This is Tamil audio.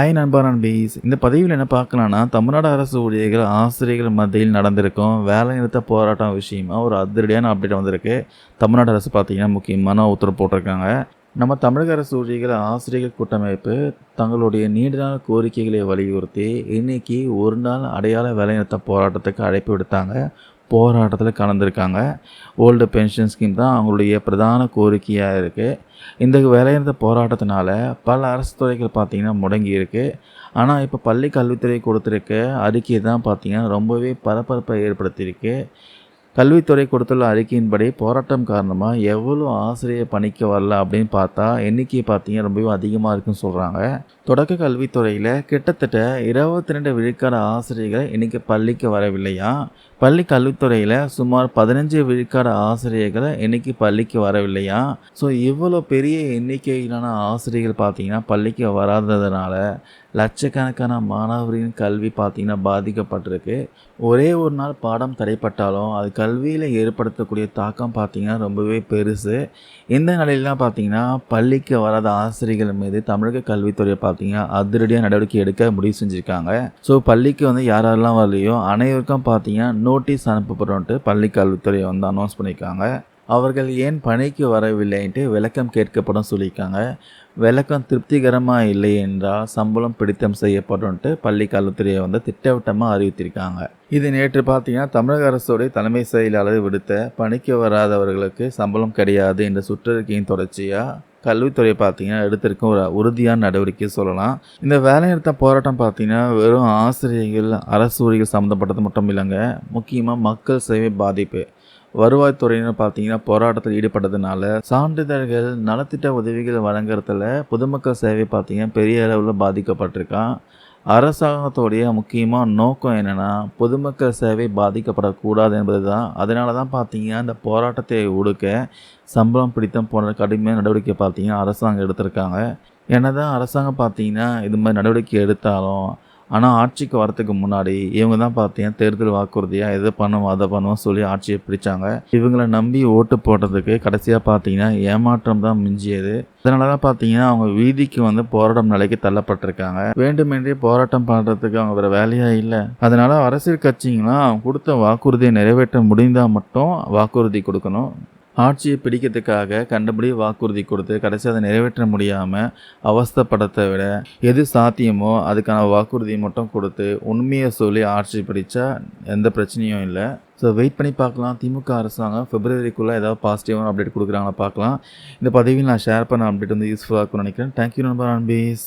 ஐ நண்பா நண்பீஸ். இந்த பதிவில் என்ன பார்க்கலாம்னா தமிழ்நாடு அரசு ஊழியர்கள் ஆசிரியர்கள் மத்தியில் நடந்திருக்கும் வேலை நிறுத்த போராட்டம் விஷயமா ஒரு அதிரடியான அப்டேட் வந்திருக்கு. தமிழ்நாடு அரசு பார்த்தீங்கன்னா முக்கியமான உத்தரவு போட்டிருக்காங்க. நம்ம தமிழக அரசு ஊழியர்கள் ஆசிரியர்கள் கூட்டமைப்பு தங்களுடைய நீண்ட நாள் கோரிக்கைகளை வலியுறுத்தி இன்னைக்கு ஒரு நாள் அடையாள வேலைநிறுத்த போராட்டத்துக்கு அழைப்பு விடுத்தாங்க. போராட்டத்தில் கலந்துருக்காங்க. ஓல்டு பென்ஷன் ஸ்கீம் தான் அவங்களுடைய பிரதான கோரிக்கையாக இருக்குது இந்த வேலைநிறுத்த போராட்டத்தினால பல அரசு துறைகள் பார்த்திங்கன்னா முடங்கி இருக்குது ஆனால் இப்போ பள்ளி கல்வித்துறை கொடுத்துருக்க அறிக்கை தான் பார்த்திங்கன்னா ரொம்பவே பரபரப்பை ஏற்படுத்தியிருக்கு. கல்வித்துறை கொடுத்துள்ள அறிக்கையின்படி போராட்டம் காரணமாக எவ்வளோ ஆசிரியர் பணிக்கு வரல அப்படின்னு பார்த்தா எண்ணிக்கை பார்த்தீங்கன்னா ரொம்பவே அதிகமாக இருக்குன்னு சொல்கிறாங்க தொடக்க கல்வித்துறையில் கிட்டத்தட்ட இருபத்தி ரெண்டு விழுக்காடு ஆசிரியர்கள் இன்றைக்கி பள்ளிக்கு வரவில்லையா? பள்ளி கல்வித்துறையில் சுமார் பதினஞ்சு விழுக்காடு ஆசிரியர்கள் இன்றைக்கி பள்ளிக்கு வரவில்லையா? ஸோ இவ்வளோ பெரிய எண்ணிக்கையிலான ஆசிரியர்கள் பார்த்திங்கன்னா பள்ளிக்கு வராததுனால லட்சக்கணக்கான மாணவரின் கல்வி பார்த்திங்கன்னா பாதிக்கப்பட்டிருக்கு. ஒரே ஒரு நாள் பாடம் தடைப்பட்டாலும் அது கல்வியில் ஏற்படுத்தக்கூடிய தாக்கம் பார்த்திங்கன்னா ரொம்பவே பெருசு. இந்த நிலையிலாம் பார்த்திங்கன்னா பள்ளிக்கு வராத ஆசிரியர்கள் மீது தமிழக கல்வித்துறை பார்த்தீங்கன்னா அதிரடியாக நடவடிக்கை எடுக்க முடிவு செஞ்சுருக்காங்க. ஸோ பள்ளிக்கு வந்து யாரெல்லாம் வரலையோ அனைவருக்கும் பார்த்தீங்கன்னா நோட்டீஸ் அனுப்பப்படும்ட்டு பள்ளி கல்வித்துறை வந்து அனௌன்ஸ் பண்ணியிருக்காங்க. அவர்கள் ஏன் பணிக்கு வரவில்லைன்ட்டு விளக்கம் கேட்கப்படும் சொல்லியிருக்காங்க. விளக்கம் திருப்திகரமாக இல்லை என்றால் சம்பளம் பிடித்தம் செய்யப்படும்ன்ட்டு பள்ளி கல்வித்துறையை வந்து திட்டவட்டமாக அறிவித்திருக்காங்க. இது நேற்று பார்த்தீங்கன்னா தமிழக அரசுடைய தலைமை செயலாளர் விடுத்த பணிக்கு வராதவர்களுக்கு சம்பளம் கிடையாது என்ற சுற்றறிக்கையின் தொடர்ச்சியாக கல்வித்துறை பார்த்தீங்கன்னா எடுத்திருக்கும் ஒரு உறுதியான நடவடிக்கை சொல்லலாம். இந்த வேலைநிறுத்த போராட்டம் பார்த்தீங்கன்னா வெறும் ஆசிரியர்கள் அரசு ஊழியர்கள் சம்மந்தப்பட்டது மட்டும் இல்லைங்க. முக்கியமாக மக்கள் சேவை பாதிப்பு. வருவாய்த்துறையினர் பார்த்தீங்கன்னா போராட்டத்தில் ஈடுபட்டதுனால சான்றிதழ்கள் நலத்திட்ட உதவிகள் வழங்குறதுல பொதுமக்கள் சேவை பார்த்தீங்கன்னா பெரிய அளவில் பாதிக்கப்பட்டிருக்கான். அரசாங்கத்தோடைய முக்கியமான நோக்கம் என்னென்னா பொதுமக்கள் சேவை பாதிக்கப்படக்கூடாது என்பது தான் அதனால தான் பார்த்தீங்கன்னா இந்த போராட்டத்தை ஒடுக்க சம்பளம் பிடித்தம் போன்ற கடுமையான நடவடிக்கை பார்த்தீங்கன்னா அரசாங்கம் எடுத்திருக்காங்க. என்ன தான் அரசாங்கம் பார்த்தீங்கன்னா இது மாதிரி நடவடிக்கை எடுத்தாலும் ஆனால் ஆட்சிக்கு வரத்துக்கு முன்னாடி இவங்க தான் பார்த்தீங்கன்னா தேர்தல் வாக்குறுதியாக எதை பண்ணுவோம் அதை பண்ணுவோம் சொல்லி ஆட்சியை பிடிச்சாங்க. இவங்களை நம்பி ஓட்டு போடுறதுக்கு கடைசியாக பார்த்தீங்கன்னா ஏமாற்றம் தான் மிஞ்சியது. இதனால தான் பார்த்தீங்கன்னா அவங்க வீதிக்கு வந்து போராட்டம் நிலைக்கு தள்ளப்பட்டிருக்காங்க. வேண்டுமென்றே போராட்டம் பண்ணுறதுக்கு அவங்க வேறு வேலையாக இல்லை. அதனால் அரசியல் கட்சிங்களாம் கொடுத்த வாக்குறுதியை நிறைவேற்ற முடிந்தால் மட்டும் வாக்குறுதி கொடுக்கணும். ஆட்சியை பிடிக்கிறதுக்காக கண்டபடி வாக்குறுதி கொடுத்து கடைசி அதை நிறைவேற்ற முடியாமல் அவஸ்தப்படத்தை விட எது சாத்தியமோ அதுக்கான வாக்குறுதியை மட்டும் கொடுத்து உண்மையை சொல்லி ஆட்சி பிடிச்சா எந்த பிரச்சனையும் இல்லை. ஸோ வெயிட் பண்ணி பார்க்கலாம். திமுக அரசாங்கம் பிப்ரவரிக்குள்ளே ஏதாவது பாசிட்டிவான அப்டேட் கொடுக்குறாங்களா பார்க்கலாம். இந்த பதவியில் நான் ஷேர் பண்ண அப்டேட் வந்து யூஸ்ஃபுல்லாக இருக்கும்னு நினைக்கிறேன். தேங்க்யூ நண்பர் அன்பீஸ்.